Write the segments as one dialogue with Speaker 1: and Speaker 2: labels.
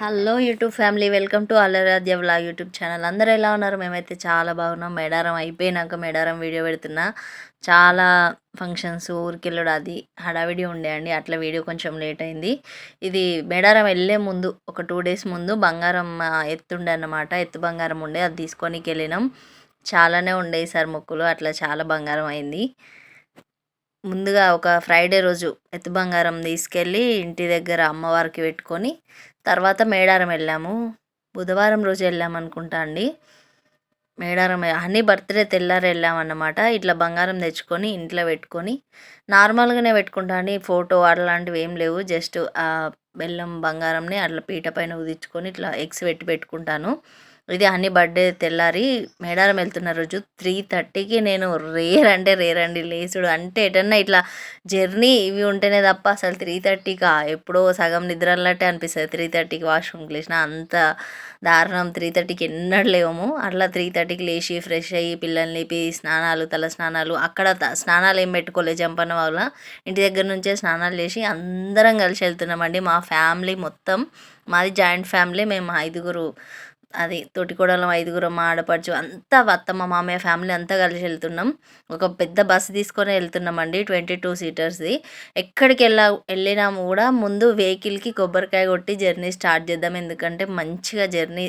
Speaker 1: Hello YouTube family welcome to Allaradhya vlog YouTube channel. అందరూ ఎలా ఉన్నారు? మేమైతే చాలా బాగున్నాం. మేడారం అయిపోయినాక మేడారం వీడియో పెడుతున్నా. చాలా ఫంక్షన్స్ ఊరికెళ్ళడం అది హడావిడి ఉండే అండి. అట్లా వీడియో కొంచెం లేట్ అయింది. ఇది మేడారం వెళ్ళే ముందు ఒక టూ డేస్ ముందు బంగారం ఎత్తుండే అన్నమాట. ఎత్తు బంగారం ఉండే అది తీసుకొని వెళ్ళినాం చాలానే ఉండే ఈసారి మొక్కులు అట్లా చాలా బంగారం అయింది. ముందుగా ఒక ఫ్రైడే రోజు ఎత్తు బంగారం తీసుకెళ్ళి ఇంటి దగ్గర అమ్మవారికి పెట్టుకొని తర్వాత మేడారం వెళ్ళాము. బుధవారం రోజు వెళ్ళాము అనుకుంటా అండి. మేడారం హనీ బర్త్డే తెల్లారి వెళ్ళామన్నమాట. ఇట్లా బంగారం తెచ్చుకొని ఇంట్లో పెట్టుకొని నార్మల్గానే పెట్టుకుంటా అండి. ఫోటో అట్లాంటివి ఏం లేవు. జస్ట్ ఆ బెల్లం బంగారంని అట్లా పీట పైన ఉదించుకొని ఇట్లా ఎగ్స్ పెట్టి పెట్టుకుంటాను. ఇది హనీ బర్త్డే తెల్లారి మేడారం వెళ్తున్న రోజు త్రీ థర్టీకి నేను రేర్ అంటే రేర్ అండి లేచుడు అంటే ఎటన్నా ఇట్లా జర్నీ ఇవి ఉంటేనే తప్ప అసలు త్రీ థర్టీకా ఎప్పుడో సగం నిద్రలట్టే అనిపిస్తుంది. త్రీ థర్టీకి వాష్రూమ్కి లేచిన అంత దారుణం. త్రీ థర్టీకి ఎన్నడూ లేవము. అట్లా త్రీ థర్టీకి లేచి ఫ్రెష్ అయ్యి పిల్లల్ని లేపి స్నానాలు తల స్నానాలు అక్కడ త- స్నానాలు ఏం పెట్టుకోలేదు జంపన్న వాళ్ళ. ఇంటి దగ్గర నుంచే స్నానాలు చేసి అందరం కలిసి వెళ్తున్నామండి. మా ఫ్యామిలీ మొత్తం మాది జాయింట్ ఫ్యామిలీ. మేము ఐదుగురు అది తోటికోడలం ఐదుగురం ఆడపడుచు అంతా అత్తమ్మ మామయ్య ఫ్యామిలీ అంతా కలిసి వెళ్తున్నాం. ఒక పెద్ద బస్సు తీసుకొని వెళ్తున్నామండి ట్వంటీ టూ సీటర్స్ది. ఎక్కడికి వెళ్ళా వెళ్ళినాము కూడా ముందు వెహికల్కి కొబ్బరికాయ కొట్టి జర్నీ స్టార్ట్ చేద్దాం. ఎందుకంటే మంచిగా జర్నీ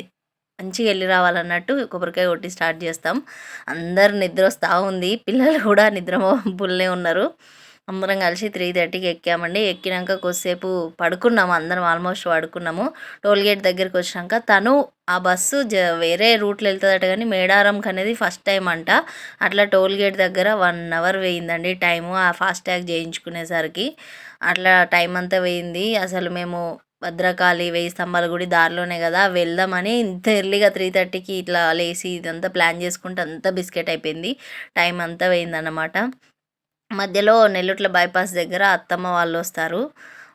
Speaker 1: మంచిగా వెళ్ళి రావాలన్నట్టు కొబ్బరికాయ కొట్టి స్టార్ట్ చేస్తాం. అందరు నిద్ర వస్తూ ఉంది. పిల్లలు కూడా నిద్ర బుల్లే ఉన్నారు. అందరం కలిసి త్రీ థర్టీకి ఎక్కామండి. ఎక్కినాక కొద్దిసేపు పడుకున్నాము. అందరం ఆల్మోస్ట్ పడుకున్నాము. టోల్ గేట్ దగ్గరికి వచ్చినాక తను ఆ బస్సు జ వేరే రూట్లో వెళ్తుందట కానీ మేడారంకి అనేది ఫస్ట్ టైం అంట. అట్లా టోల్ గేట్ దగ్గర వన్ అవర్ వేయిందండి టైము. ఆ ఫాస్ట్ ట్యాగ్ చేయించుకునేసరికి అట్లా టైం అంతా వేయింది. అసలు మేము భద్రకాళి వెయ్యి స్తంభాల గుడి దారిలోనే కదా వెళ్దామని ఇంత ఎర్లీగా త్రీ థర్టీకి ఇట్లా లేచి ఇదంతా ప్లాన్ చేసుకుంటే అంతా బిస్కెట్ అయిపోయింది. టైం అంతా పోయిందన్నమాట మధ్యలో నెల్లుట్ల బైపాస్ దగ్గర అత్తమ్మ వాళ్ళు వస్తారు.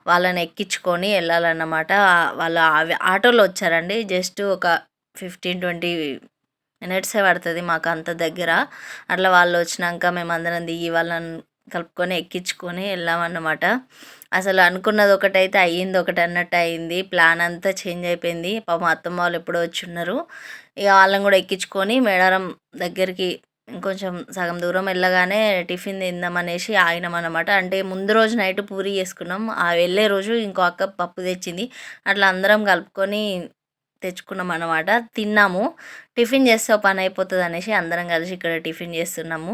Speaker 1: వాళ్ళని ఎక్కించుకొని వెళ్ళాలన్నమాట. వాళ్ళు వాళ్ళ ఆటోలో వచ్చారండి. జస్ట్ ఒక ఫిఫ్టీన్ ట్వంటీ మినిట్సే పడుతుంది మాకు అంత దగ్గర. అట్లా వాళ్ళు వచ్చినాక మేము అందరం దిగి వాళ్ళని కలుపుకొని ఎక్కించుకొని వెళ్ళామన్నమాట. అసలు అనుకున్నది ఒకటైతే అయ్యింది ఒకటి అన్నట్టు అయింది ప్లాన్ అంతా చేంజ్ అయిపోయింది. పాపం అత్తమ్మ వాళ్ళు ఎప్పుడో వచ్చి ఉన్నారు. ఇక వాళ్ళని కూడా ఎక్కించుకొని మేడారం దగ్గరికి ఇంకొంచెం సగం దూరం వెళ్ళగానే టిఫిన్ తిందామనేసి ఆగినాం అనమాట అంటే ముందు రోజు నైట్ పూరి చేసుకున్నాం. ఆ వెళ్ళే రోజు ఇంకో అక్క పప్పు తెచ్చింది. అట్లా అందరం కలుపుకొని తెచ్చుకున్నాం అనమాట తిన్నాము. టిఫిన్ చేస్తే పని అయిపోతుంది అనేసి అందరం కలిసి ఇక్కడ టిఫిన్ చేస్తున్నాము.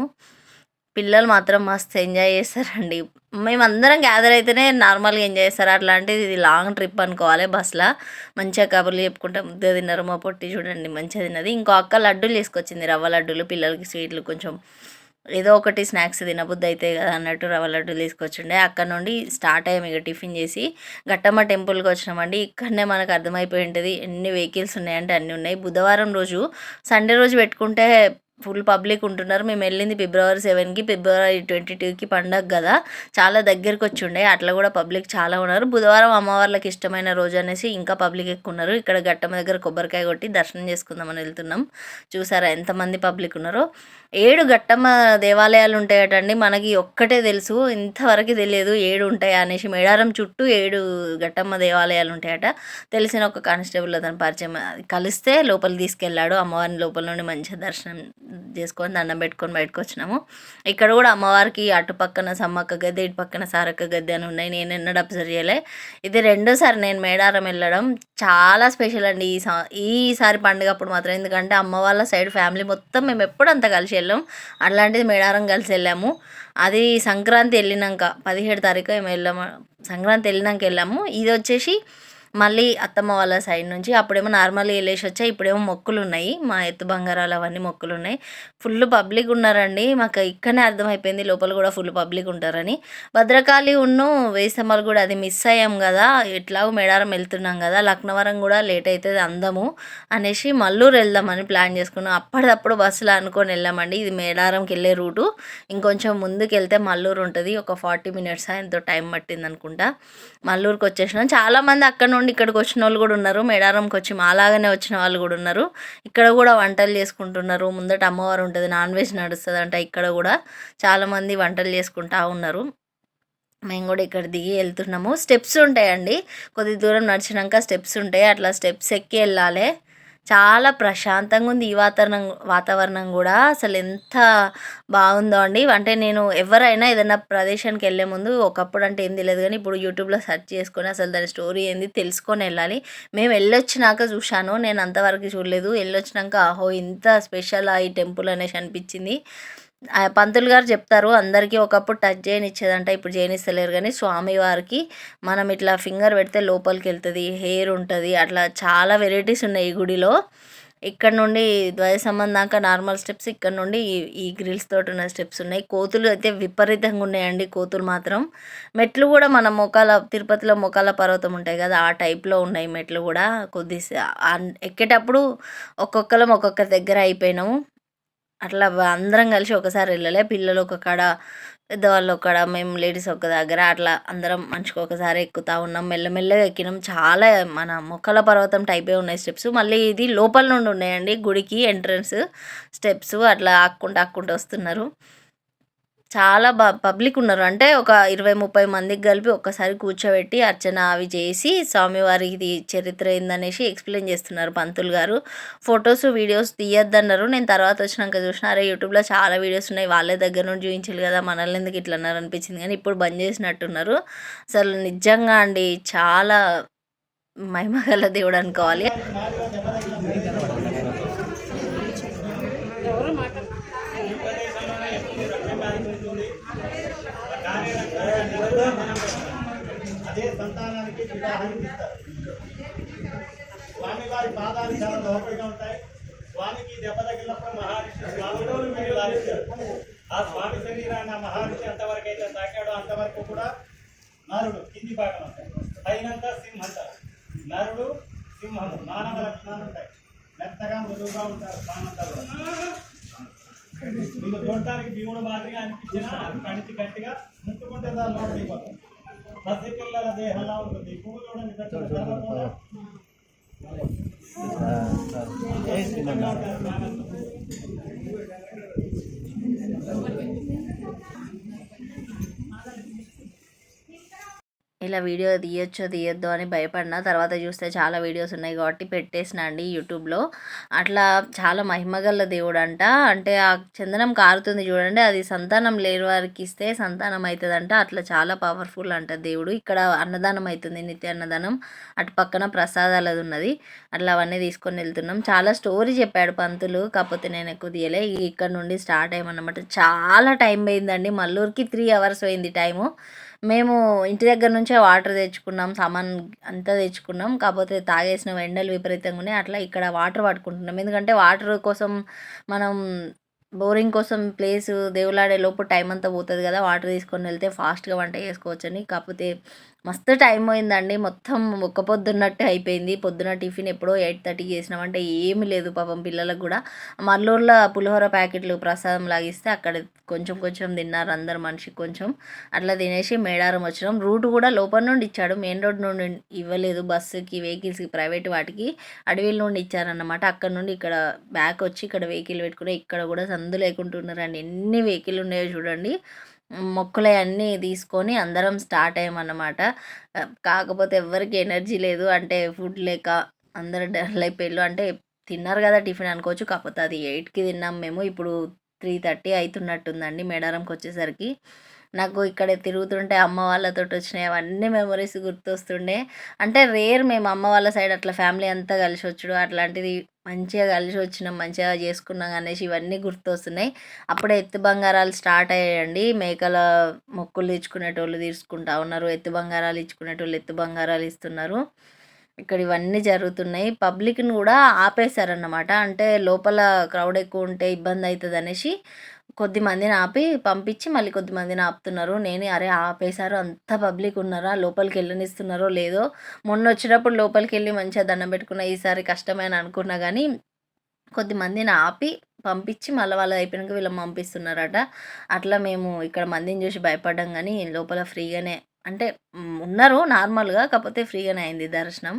Speaker 1: పిల్లలు మాత్రం మస్తు ఎంజాయ్ చేస్తారండి. మేము అందరం గ్యాదర్ అయితేనే నార్మల్గా ఎంజాయ్ చేస్తారు. అట్లాంటిది ఇది లాంగ్ ట్రిప్ అనుకోవాలి బస్సులో మంచిగా కబుర్లు చెప్పుకుంటే ముద్ద తిన్నారు. మా పొట్టి చూడండి మంచిగా తిన్నది. ఇంకో అక్క లడ్డూలు తీసుకొచ్చింది. రవ్వ లడ్డూలు పిల్లలకి స్వీట్లు కొంచెం ఏదో ఒకటి స్నాక్స్ తినబుద్ధి అయితే కదా అన్నట్టు రవ్వ లడ్డూలు తీసుకొచ్చిండే. అక్కడ నుండి స్టార్ట్ అయ్యాము ఇక టిఫిన్ చేసి. గట్టమ్మ టెంపుల్కి వచ్చినామండి. ఇక్కడనే మనకు అర్థమైపోయి ఉంటుంది. ఎన్ని వెహికల్స్ ఉన్నాయంటే అన్నీ ఉన్నాయి. బుధవారం రోజు సండే రోజు పెట్టుకుంటే ఫుల్ పబ్లిక్ ఉంటున్నారు. మేము వెళ్ళింది ఫిబ్రవరి సెవెన్కి ఫిబ్రవరి ట్వంటీ టూకి పండగ కదా. చాలా దగ్గరికి వచ్చి ఉండే. అట్లా కూడా పబ్లిక్ చాలా ఉన్నారు. బుధవారం అమ్మవార్లకు ఇష్టమైన రోజు అనేసి ఇంకా పబ్లిక్ ఎక్కువ ఉన్నారు. ఇక్కడ గట్టమ దగ్గర కొబ్బరికాయ కొట్టి దర్శనం చేసుకుందామని వెళ్తున్నాం. చూసారా ఎంతమంది పబ్లిక్ ఉన్నారో. ఏడు గట్టమ్మ దేవాలయాలు ఉంటాయటండి. మనకి ఒక్కటే తెలుసు. ఇంతవరకు తెలియదు ఏడు ఉంటాయి అనేసి. మేడారం చుట్టూ ఏడు గట్టమ్మ దేవాలయాలు ఉంటాయట. తెలిసిన ఒక కానిస్టేబుల్ అతను పరిచయం. కలిస్తే లోపలికి తీసుకెళ్ళాడు. అమ్మవారిని లోపల నుండి మంచిగా దర్శనం చేసుకొని దండం పెట్టుకొని బయటకు వచ్చినాము. ఇక్కడ కూడా అమ్మవారికి అటు పక్కన సమ్మక్క గద్దె ఇటు పక్కన సారక్క గద్దె అని ఉన్నాయి. నేను ఎన్నడూ అబ్జర్వ్ చేయలే. ఇది రెండోసారి నేను మేడారం వెళ్ళడం చాలా స్పెషల్ అండి. ఈ సా ఈసారి పండుగ అప్పుడు మాత్రం. ఎందుకంటే అమ్మ వాళ్ళ సైడ్ ఫ్యామిలీ మొత్తం మేము ఎప్పుడంతా కలిసి వెళ్ళాం. అట్లాంటిది మేడారం కలిసి వెళ్ళాము. అది సంక్రాంతి వెళ్ళినాక పదిహేడు తారీఖు మేము వెళ్ళాము. సంక్రాంతి వెళ్ళినాక వెళ్ళాము. ఇది వచ్చేసి మళ్ళీ అత్తమ్మ వాళ్ళ సైడ్ నుంచి అప్పుడేమో నార్మల్గా వెళ్ళేసి వచ్చా ఇప్పుడేమో మొక్కులు ఉన్నాయి మా ఎత్తు బంగారాలు అవన్నీ మొక్కులు ఉన్నాయి ఫుల్ పబ్లిక్ ఉన్నారండి. మాకు ఇక్కడనే అర్థమైపోయింది. లోపల కూడా ఫుల్ పబ్లిక్ ఉంటారని. భద్రకాళి ఉన్ను వేసమ్మలు కూడా అది మిస్ అయ్యాం కదా. ఎట్లాగో మేడారం వెళ్తున్నాం కదా. లక్నవరం కూడా లేట్ అవుతుంది అందము అనేసి మల్లూరు వెళ్దామని ప్లాన్ చేసుకున్నాం. అప్పటిదప్పుడు బస్సులో అనుకొని వెళ్ళామండి. ఇది మేడారంకి వెళ్ళే రూటు. ఇంకొంచెం ముందుకు వెళ్తే మల్లూరు ఉంటుంది. ఒక ఫార్టీ మినిట్స్ ఎంతో టైం పట్టింది అనుకుంటా మల్లూరుకి వచ్చేసినాం చాలామంది అక్కడ నుండి ఇక్కడికి వచ్చిన వాళ్ళు కూడా ఉన్నారు. మేడారంకి వచ్చి మాలాగానే వచ్చిన వాళ్ళు కూడా ఉన్నారు. ఇక్కడ కూడా వంటలు చేసుకుంటున్నారు. ముందట అమ్మవారు ఉంటుంది నాన్ వెజ్ నడుస్తుంది అంట ఇక్కడ కూడా. చాలామంది వంటలు చేసుకుంటా ఉన్నారు. మేము కూడా ఇక్కడ దిగి వెళ్తున్నాము. స్టెప్స్ ఉంటాయండి. కొద్ది దూరం నడిచినాక స్టెప్స్ ఉంటాయి. అట్లా స్టెప్స్ ఎక్కి వెళ్ళాలి. చాలా ప్రశాంతంగా ఉంది ఈ వాతావరణం వాతావరణం కూడా అసలు ఎంత బాగుందో అండి. అంటే నేను ఎవరైనా ఏదైనా ప్రదేశానికి వెళ్ళే ముందు ఒకప్పుడు అంటే ఏం తెలియదు కానీ ఇప్పుడు యూట్యూబ్లో సెర్చ్ చేసుకొని అసలు దాని స్టోరీ ఏంది తెలుసుకొని వెళ్ళాలి. మేము వెళ్ళొచ్చినాక చూశాను. నేను అంతవరకు చూడలేదు. వెళ్ళొచ్చినాక అహో! ఇంత స్పెషల్ ఈ టెంపుల్ అనేసి అనిపించింది. పంతులు గారు చెప్తారు అందరికీ ఒకప్పుడు టచ్ చేయనిచ్చేదంట ఇప్పుడు చేయనిస్తలేరు. కానీ స్వామివారికి మనం ఇట్లా ఫింగర్ పెడితే లోపలికి వెళ్తుంది హెయిర్ ఉంటుంది అట్లా చాలా వెరైటీస్ ఉన్నాయి ఈ గుడిలో. ఇక్కడ నుండి ధ్వజ సంబంధం దాకా నార్మల్ స్టెప్స్ ఇక్కడ నుండి ఈ ఈ గ్రిల్స్ తోటి ఉన్న స్టెప్స్ ఉన్నాయి. కోతులు అయితే విపరీతంగా ఉన్నాయండి కోతులు మాత్రం. మెట్లు కూడా మన మొకాల తిరుపతిలో మొకాల పర్వతం ఉంటాయి కదా ఆ టైప్లో ఉన్నాయి మెట్లు కూడా. కొద్ది ఎక్కేటప్పుడు ఒక్కొక్కరం ఒక్కొక్క దగ్గర అయిపోయినాము. అట్లా అందరం కలిసి ఒకసారి వెళ్ళలే. పిల్లలు ఒక కాడ పెద్దవాళ్ళు ఒక కాడ మేము లేడీస్ ఒక దగ్గర అట్లా అందరం మనిషికి ఒకసారి ఎక్కుతా ఉన్నాం. మెల్లమెల్లగా ఎక్కినాం. చాలా మన మొక్కల పర్వతం టైపే ఉన్నాయి స్టెప్స్. మళ్ళీ ఇది లోపల నుండి ఉన్నాయండి గుడికి ఎంట్రన్స్ స్టెప్స్. అట్లా ఆక్కుంటూ ఆక్కుంటూ వస్తున్నారు. చాలా బ పబ్లిక్ ఉన్నారు. అంటే ఒక ఇరవై ముప్పై మందికి కలిపి ఒక్కసారి కూర్చోబెట్టి అర్చన అవి చేసి స్వామివారికి చరిత్ర ఏందనేసి ఎక్స్ప్లెయిన్ చేస్తున్నారు పంతులు గారు. ఫొటోస్ వీడియోస్ తీయొద్దన్నారు. నేను తర్వాత వచ్చినాక చూసిన అరే యూట్యూబ్లో చాలా వీడియోస్ ఉన్నాయి. వాళ్ళే దగ్గర నుండి చూపించాలి కదా మనల్ని ఎందుకు ఇట్లా అన్నారు అనిపించింది. కానీ ఇప్పుడు బంద్ చేసినట్టున్నారు. అసలు నిజంగా అండి చాలా మహిమగల దేవుడు అనుకోవాలి
Speaker 2: అదే సంతానానికి వివాహాన్ని ఇస్తారు స్వామి వారి పాదాలు చాలా లోపలిగా ఉంటాయి. స్వామికి దెబ్బ తగిలినప్పుడు మహర్షి స్వామిలో మీరు లాలిస్తారు. ఆ స్వామి శరీరాన్ని ఆ మహర్షి ఎంతవరకు అయితే తాకాడో అంతవరకు కూడా నరుడు కింది భాగం అంటాయి పైనంత సింహంత నరుడు సింహము మానవ లక్షణాలు ఉంటాయి. మెత్తగా మృదువుగా ఉంటారు స్వామంతా మీకు చూడటానికి భీముడు మాదిరిగా అనిపించినా కణితి గట్టిగా ముట్టుకుంటే దాని లోపలికి పసి పిల్లల దేహంలా ఉంటుంది. పువ్వు చూడండి Ah, ah. eh, కట్టిన తర్వాత
Speaker 1: ఇలా వీడియో తీయొచ్చో తీయొద్దో అని భయపడిన తర్వాత చూస్తే చాలా వీడియోస్ ఉన్నాయి కాబట్టి పెట్టేసిన అండి యూట్యూబ్లో. అట్లా చాలా మహిమగల దేవుడు అంట అంటే ఆ చందనం కారుతుంది చూడండి అది సంతానం లేని వారికి ఇస్తే సంతానం అవుతుందంట అట్లా చాలా పవర్ఫుల్ అంట దేవుడు. ఇక్కడ అన్నదానం అవుతుంది నిత్య అన్నదానం. అటు పక్కన ప్రసాదాలది ఉన్నది. అట్లా అవన్నీ తీసుకొని వెళ్తున్నాం. చాలా స్టోరీ చెప్పాడు పంతులు కాకపోతే నేను ఎక్కువ తీయలే. ఇక్కడ నుండి స్టార్ట్ అయ్యామన్నమాట. చాలా టైం పోయిందండి. మల్లూరుకి త్రీ అవర్స్ పోయింది టైము. మేము ఇంటి దగ్గర నుంచే వాటర్ తెచ్చుకున్నాం సామాన్ అంతా తెచ్చుకున్నాం. కాకపోతే తాగేసిన ఎండలు విపరీతంగా ఉన్నాయి. అట్లా ఇక్కడ వాటర్ పట్టుకుంటున్నాం ఎందుకంటే వాటర్ కోసం మనం బోరింగ్ కోసం ప్లేస్ దేవులాడే లోపు టైం అంతా పోతుంది కదా. వాటర్ తీసుకొని వెళ్తే ఫాస్ట్గా వంట చేసుకోవచ్చని. కాకపోతే మస్తు టైం పోయిందండి మొత్తం ఒక్క పొద్దున్నట్టే అయిపోయింది. పొద్దున టిఫిన్ ఎప్పుడో ఎయిట్ థర్టీకి చేసినామంటే ఏమి లేదు పాపం పిల్లలకు కూడా. మల్లూరులో పులిహోర ప్యాకెట్లు ప్రసాదం లాగిస్తే అక్కడ కొంచెం కొంచెం తిన్నారు అందరు మనిషికి కొంచెం. అట్లా తినేసి మేడారం వచ్చినాం. రూట్ కూడా లోపల నుండి ఇచ్చాడు. మెయిన్ రోడ్ నుండి ఇవ్వలేదు. బస్సుకి వెహికల్స్కి ప్రైవేట్ వాటికి అడవిల నుండి ఇచ్చారన్నమాట. అక్కడ నుండి ఇక్కడ బ్యాక్ వచ్చి ఇక్కడ వెహికల్ పెట్టుకుని ఇక్కడ కూడా సందు లేకుంటున్నారండి. ఎన్ని వెహికల్ ఉన్నాయో చూడండి. మొక్కులు అన్నీ తీసుకొని అందరం స్టార్ట్ అయ్యామన్నమాట. కాకపోతే ఎవరికి ఎనర్జీ లేదు. అంటే ఫుడ్ లేక అందరు డల్ అయిపోయారు అంటే తిన్నారు కదా టిఫిన్ అనుకోవచ్చు. కాకపోతే అది ఎయిట్కి తిన్నాం మేము. ఇప్పుడు త్రీ థర్టీ అవుతున్నట్టుందండి మేడారంకి వచ్చేసరికి. నాకు ఇక్కడ తిరుగుతుంటే అమ్మ వాళ్ళతో వచ్చినాయి. అవన్నీ మెమరీస్ గుర్తొస్తుండే. అంటే రేర్ మేము అమ్మ వాళ్ళ సైడ్ అట్లా ఫ్యామిలీ అంతా కలిసి వచ్చుడు అట్లాంటిది మంచిగా కలిసి వచ్చినాం మంచిగా చేసుకున్నాం అనేసి ఇవన్నీ గుర్తొస్తున్నాయి. అప్పుడే ఎత్తు బంగారాలు స్టార్ట్ అయ్యాయండి. మేకల మొక్కులు ఇచ్చుకునేటోళ్ళు తీసుకుంటా ఉన్నారు. ఎత్తు బంగారాలు ఇచ్చుకునేటోళ్ళు ఎత్తు బంగారాలు ఇస్తున్నారు. ఇక్కడ ఇవన్నీ జరుగుతున్నాయి. పబ్లిక్ని కూడా ఆపేశారన్నమాట. అంటే లోపల క్రౌడ్ ఎక్కువ ఉంటే ఇబ్బంది అవుతుంది అనేసి కొద్దిమందిని ఆపి పంపించి మళ్ళీ కొద్ది మందిని ఆపుతున్నారు. నేను అరే ఆపేశారు. అంత పబ్లిక్ ఉన్నారా? లోపలికి వెళ్ళనిస్తున్నారో లేదో? మొన్న వచ్చినప్పుడు లోపలికి వెళ్ళి మంచిగా దండం పెట్టుకున్న ఈసారి కష్టమైన అనుకున్నా కానీ కొద్ది మందిని ఆపి పంపించి మళ్ళీ వాళ్ళు అయిపోయినాక వీళ్ళని పంపిస్తున్నారట. అట్లా మేము ఇక్కడ మందిని చూసి భయపడ్డాం కానీ లోపల ఫ్రీగానే అంటే ఉన్నారు నార్మల్గా కాకపోతే ఫ్రీగానే అయింది దర్శనం.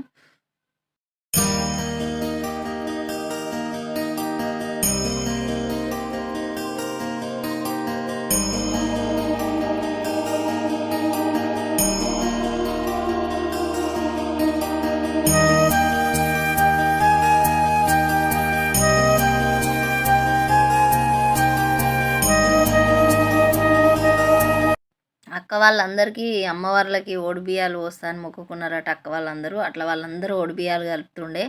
Speaker 1: వాళ్ళందరికీ అమ్మవార్లకి ఓడిబియ్యాలు పోస్తాను మొక్కుకున్నారట అక్క వాళ్ళందరూ. అట్లా వాళ్ళందరూ ఓడిబియ్యాలు కలుపుతుండే.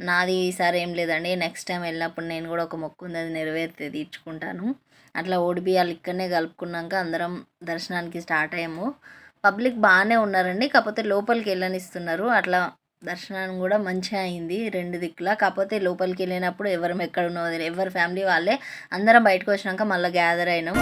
Speaker 1: నాది ఈసారి ఏం లేదండి. నెక్స్ట్ టైం వెళ్ళినప్పుడు నేను కూడా ఒక మొక్కు ఉంది అది నెరవేరితే తీర్చుకుంటాను. అట్లా ఓడిబియ్యాలు ఇక్కడనే కలుపుకున్నాక అందరం దర్శనానికి స్టార్ట్ అయ్యాము. పబ్లిక్ బాగానే ఉన్నారండి. కాకపోతే లోపలికి వెళ్ళనిస్తున్నారు. అట్లా దర్శనం కూడా మంచిగా అయింది రెండు దిక్కులా. కాకపోతే లోపలికి వెళ్ళినప్పుడు ఎవరం ఎక్కడ ఉన్నదో ఎవరి ఫ్యామిలీ వాళ్ళే అందరం బయటకు వచ్చినాక మళ్ళీ గ్యాదర్ అయినాం.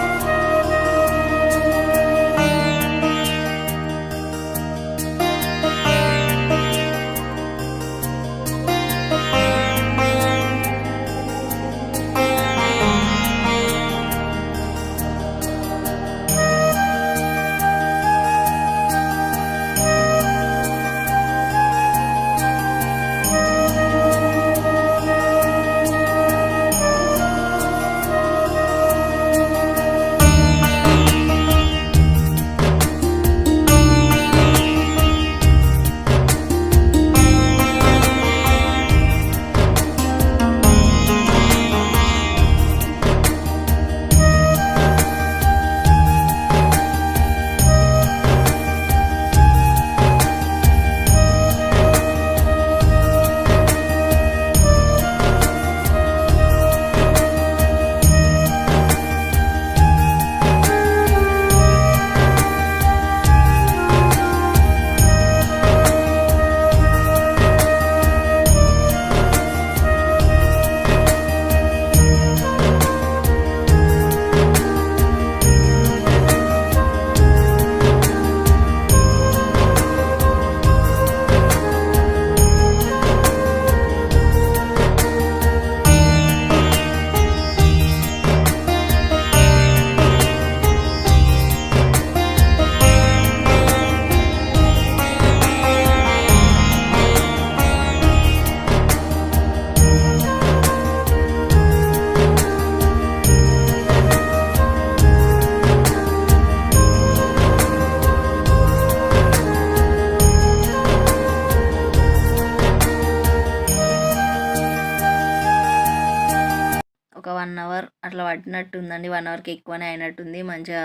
Speaker 1: ఒక వన్ అవర్ అట్లా పట్టినట్టు ఉందండి వన్ అవర్కి ఎక్కువనే అయినట్టుంది. మంచిగా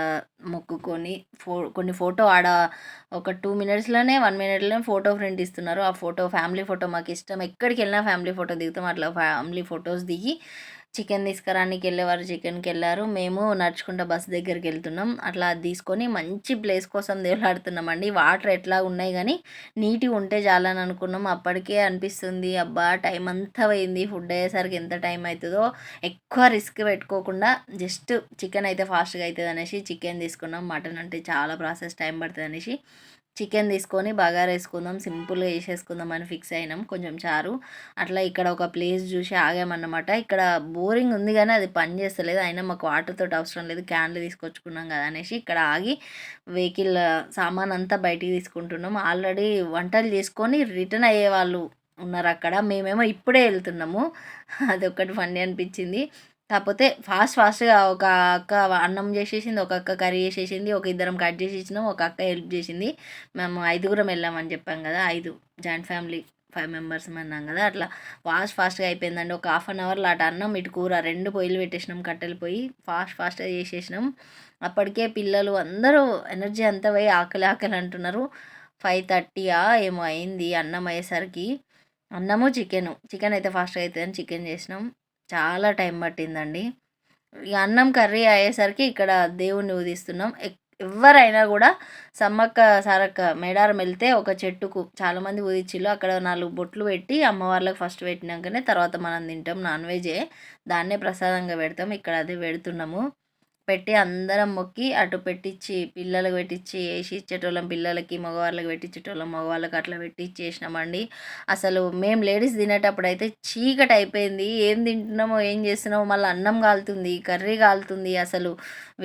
Speaker 1: మొక్కుకొని ఫో కొన్ని ఫోటో ఆడ ఒక టూ మినిట్స్లోనే వన్ మినిట్లోనే ఫోటో ప్రింట్ ఇస్తున్నారు. ఆ ఫోటో ఫ్యామిలీ ఫోటో మాకు ఇష్టం. ఎక్కడికి వెళ్ళినా ఫ్యామిలీ ఫోటో దిగుతాం. అట్లా ఫ్యామిలీ ఫొటోస్ దిగి చికెన్ తీసుకురానికి వెళ్ళేవారు చికెన్కి వెళ్ళారు. మేము నడుచుకుంటా బస్సు దగ్గరికి వెళ్తున్నాం. అట్లా అది తీసుకొని మంచి ప్లేస్ కోసం దేవులాడుతున్నామండి వాటర్ ఎట్లా ఉన్నాయి కానీ నీట్గా ఉంటే చాలని అనుకున్నాం. అప్పటికే అనిపిస్తుంది అబ్బా టైం అంతా పోయింది. ఫుడ్ అయ్యేసరికి ఎంత టైం అవుతుందో. ఎక్కువ రిస్క్ పెట్టుకోకుండా జస్ట్ చికెన్ అయితే ఫాస్ట్గా అవుతుంది అనేసి చికెన్ తీసుకున్నాం. మటన్ అంటే చాలా ప్రాసెస్ టైం పడుతుంది అనేసి. చికెన్ తీసుకొని బగారా వేసుకుందాం సింపుల్గా వేసేసుకుందాం అని ఫిక్స్ అయినాం. కొంచెం చారు. అట్లా ఇక్కడ ఒక ప్లేస్ చూసి ఆగామన్నమాట. ఇక్కడ బోరింగ్ ఉంది కానీ అది పని చేస్తలేదు. అయినా మాకు వాటర్ తోటి అవసరం లేదు. క్యాన్లు తీసుకొచ్చుకున్నాం కదా అనేసి ఇక్కడ ఆగి వెహికల్ సామాన్ అంతా బయటికి తీసుకుంటున్నాం. ఆల్రెడీ వంటలు చేసుకొని రిటర్న్ అయ్యే వాళ్ళు ఉన్నారు అక్కడ. మేమేమో ఇప్పుడే వెళ్తున్నాము. అది ఒకటి ఫన్నీ అనిపించింది. కాకపోతే ఫాస్ట్ ఫాస్ట్గా ఒక అక్క అన్నం చేసేసింది ఒక అక్క కర్రీ చేసేసింది ఒక ఇద్దరం కట్ చేసి ఇచ్చినాం ఒక అక్క హెల్ప్ చేసింది. మేము ఐదుగురం వెళ్ళామని చెప్పాం కదా ఐదు జాయింట్ ఫ్యామిలీ ఫైవ్ మెంబర్స్ అన్నాం కదా అట్లా ఫాస్ట్ ఫాస్ట్గా అయిపోయిందండి. ఒక హాఫ్ అన్ అవర్లో అటు అన్నం ఇటు కూర రెండు పొయ్యిలు పెట్టేసినాం కట్టెలు పొయ్యి ఫాస్ట్ ఫాస్ట్గా చేసేసినాం. అప్పటికే పిల్లలు అందరూ ఎనర్జీ అంతా పోయి ఆకలి ఆకలి అంటున్నారు. ఫైవ్ థర్టీయా ఏమో అయింది అన్నం అయ్యేసరికి. అన్నము చికెను చికెన్ అయితే ఫాస్ట్గా అవుతుందని చికెన్ చేసినాం. చాలా టైం పట్టిందండి. ఈ అన్నం కర్రీ అయ్యేసరికి ఇక్కడ దేవుణ్ణి ఉదిస్తున్నాం. ఎక్- ఎవరైనా కూడా సమ్మక్క సారక్క మేడారం వెళ్తే ఒక చెట్టుకు చాలామంది ఉదిచ్చిళ్ళు. అక్కడ నాలుగు బొట్లు పెట్టి అమ్మవార్లకు ఫస్ట్ పెట్టినాకనే తర్వాత మనం తింటాం నాన్ వెజే. దాన్నే ప్రసాదంగా పెడతాం. ఇక్కడ అదే పెడుతున్నాము. పెట్టి అందరం మొక్కి అటు పెట్టించి పిల్లలకు పెట్టించి వేసి ఇచ్చేటోళ్ళం పిల్లలకి మగవాళ్ళకి పెట్టించేటోళ్ళం మగవాళ్ళకి అట్లా పెట్టి ఇచ్చేసినామండి. అసలు మేము లేడీస్ తినేటప్పుడు అయితే చీకటి అయిపోయింది. ఏం తింటున్నామో ఏం చేస్తున్నామో మళ్ళీ అన్నం కాలుతుంది కర్రీ కాలుతుంది అసలు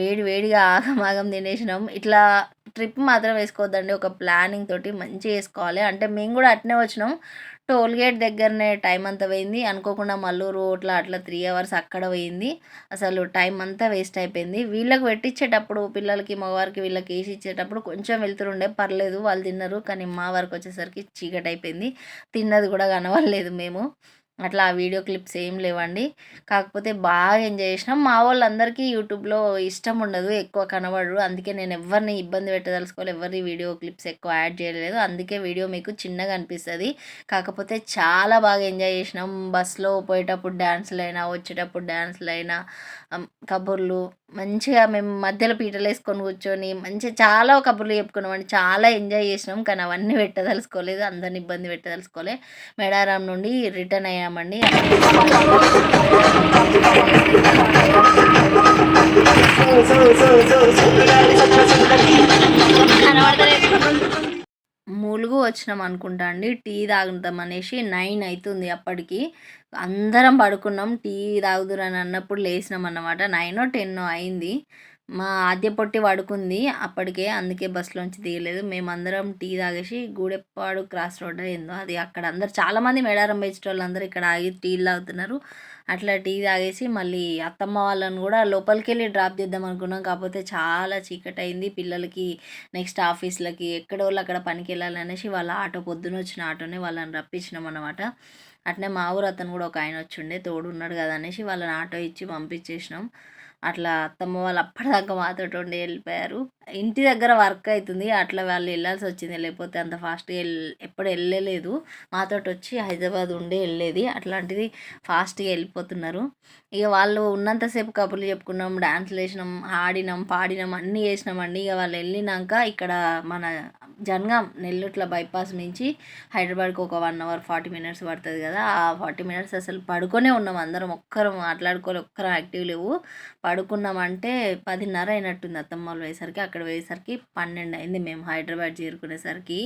Speaker 1: వేడి వేడిగా ఆగమాగం తినేసినాం. ఇట్లా ట్రిప్ మాత్రం వేసుకోవద్దండి. ఒక ప్లానింగ్ తోటి మంచిగా వేసుకోవాలి. అంటే మేము కూడా అట్నే వచ్చినాం. టోల్ గేట్ దగ్గరనే టైం అంతా పోయింది. అనుకోకుండా మల్లూరు అట్లా అట్లా త్రీ అవర్స్ అక్కడ పోయింది. అసలు టైం అంతా వేస్ట్ అయిపోయింది. వీళ్ళకి పెట్టించేటప్పుడు పిల్లలకి మగవారికి వీళ్ళకి వేసి ఇచ్చేటప్పుడు కొంచెం వెళ్తుండే పర్లేదు వాళ్ళు తిన్నారు. కానీ మా వారికి వచ్చేసరికి చీకటి అయిపోయింది తిన్నది కూడా కనవలేదు మేము. అట్లా ఆ వీడియో క్లిప్స్ ఏం లేవండి. కాకపోతే బాగా ఎంజాయ్ చేసినాం. మా వాళ్ళందరికీ యూట్యూబ్లో ఇష్టం ఉండదు ఎక్కువ కనబడరు. అందుకే నేను ఎవరిని ఇబ్బంది పెట్టదలుచుకోవాలి ఎవరి వీడియో క్లిప్స్ ఎక్కువ యాడ్ చేయలేదు. అందుకే వీడియో మీకు చిన్నగా అనిపిస్తుంది. కాకపోతే చాలా బాగా ఎంజాయ్ చేసినాం. బస్సులో పోయేటప్పుడు డ్యాన్సులు అయినా వచ్చేటప్పుడు డ్యాన్సులు అయినా కబుర్లు. మంచిగా మేము మధ్యలో పీటలు వేసుకొని కూర్చొని మంచిగా చాలా కబుర్లు చెప్పుకున్నామండి. చాలా ఎంజాయ్ చేసినాం. కానీ అవన్నీ పెట్టదలుచుకోలేదు. అందరిని ఇబ్బంది పెట్టదలుచుకోలే. మేడారం నుండి రిటర్న్ అయ్యామండి ములుగు వచ్చినాం అనుకుంటా అండి. టీ తాగుతాం అనేసి నైన్ అవుతుంది అప్పటికి. అందరం పడుకున్నాం. టీ తాగుదురని అన్నప్పుడు లేచినాం అన్నమాట. నైన్ టెన్ అయింది. మా ఆద్య పొట్టి పడుకుంది. అప్పటికే అందుకే బస్సులోంచి దిగలేదు. మేమందరం టీ తాగేసి గూడెప్పాడు క్రాస్ రోడ్ ఏందో అది అక్కడ అందరు చాలామంది మేడారం బెస్ట్ వాళ్ళు ఇక్కడ ఆగి టీలు తాగుతున్నారు. అట్లా టీ తాగేసి మళ్ళీ అత్తమ్మ వాళ్ళని కూడా లోపలికి వెళ్ళి డ్రాప్ చేద్దాం అనుకున్నాం. కాకపోతే చాలా చీకటి అయింది పిల్లలకి నెక్స్ట్ ఆఫీస్లకి ఎక్కడ వాళ్ళు అక్కడ పనికి వెళ్ళాలి అనేసి వాళ్ళ ఆటో పొద్దున వచ్చిన ఆటోనే వాళ్ళని రప్పించినాం అనమాట అట్నే మా ఊరు అతను కూడా ఒక ఆయన వచ్చిండే. తోడు ఉన్నాడు కదా అనేసి వాళ్ళని ఆటో ఇచ్చి పంపించేసినాం. అట్లా అత్తమ్మ వాళ్ళు అప్పటిదాకా మాతోటి ఉండి వెళ్ళిపోయారు. ఇంటి దగ్గర వర్క్ అవుతుంది అట్లా వాళ్ళు వెళ్ళాల్సి వచ్చింది. లేకపోతే అంత ఫాస్ట్గా ఎప్పుడు వెళ్ళలేదు. మాతోటి వచ్చి హైదరాబాద్ ఉండి వెళ్ళేది. అట్లాంటిది ఫాస్ట్గా వెళ్ళిపోతున్నారు. ఇక వాళ్ళు ఉన్నంతసేపు కబుర్లు చెప్పుకున్నాం డ్యాన్స్లు వేసినాం ఆడినాం పాడినాం అన్నీ చేసినామండి ఇక వాళ్ళు వెళ్ళినాక ఇక్కడ మన జనగాం నెల్లూట్ల బైపాస్ నుంచి హైదరాబాద్కి ఒక వన్ అవర్ ఫార్టీ మినిట్స్ పడుతుంది కదా. ఆ ఫార్టీ మినిట్స్ అసలు పడుకొనే ఉన్నాం అందరం. ఒక్కరం మాట్లాడుకోలే ఒక్కరం యాక్టివ్ లేవు. పడుకున్నామంటే పదిన్నర అయినట్టుంది అత్తమ్మ వాళ్ళు వేసరికి. అక్కడ పోయేసరికి పన్నెండు అయింది మేము హైదరాబాద్ చేరుకునేసరికి.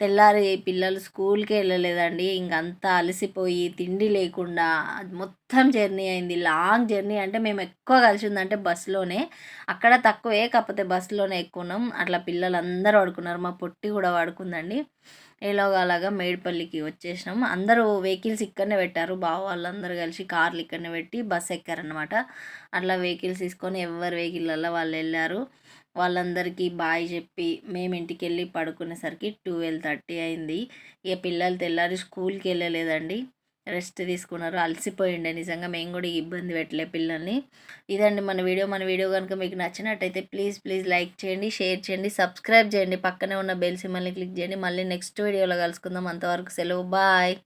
Speaker 1: తెల్లారి పిల్లలు స్కూల్కి వెళ్ళలేదండి. ఇంకంతా అలసిపోయి తిండి లేకుండా అది మొత్తం జర్నీ అయింది. లాంగ్ జర్నీ అంటే మేము ఎక్కువ కలిసి ఉందంటే బస్సులోనే అక్కడ తక్కువే కాకపోతే బస్సులోనే ఎక్కువ ఉన్నాం అట్లా పిల్లలు అందరూ పడుకున్నారు మా పొట్టి కూడా పడుకుందండి ఎలాగో అలాగా మేడిపల్లికి వచ్చేసినాం. అందరూ వెహికల్స్ ఇక్కడనే పెట్టారు. బావ వాళ్ళందరూ కలిసి కార్లు ఇక్కడనే పెట్టి బస్ ఎక్కారనమాట అట్లా వెహికల్స్ తీసుకొని ఎవరి వెహికల్లో వాళ్ళు వెళ్ళారు. వాళ్ళందరికీ బాయ్ చెప్పి మేము ఇంటికి వెళ్ళి పడుకునేసరికి ట్వెల్వ్ థర్టీ అయింది. ఇక పిల్లలు తెల్లారి స్కూల్కి వెళ్ళలేదండి. రెస్ట్ తీసుకున్నారు. అలసిపోయిండే. నిజంగా మేము కూడా ఇబ్బంది పెట్టలే పిల్లల్ని. ఇదండి మన వీడియో. మన వీడియో కనుక మీకు నచ్చినట్టయితే ప్లీజ్ ప్లీజ్ లైక్ చేయండి షేర్ చేయండి సబ్స్క్రైబ్ చేయండి. పక్కనే ఉన్న బెల్ సిమ్మల్ని క్లిక్ చేయండి. మళ్ళీ నెక్స్ట్ వీడియోలో కలుసుకుందాం. అంతవరకు సెలవు. బాయ్.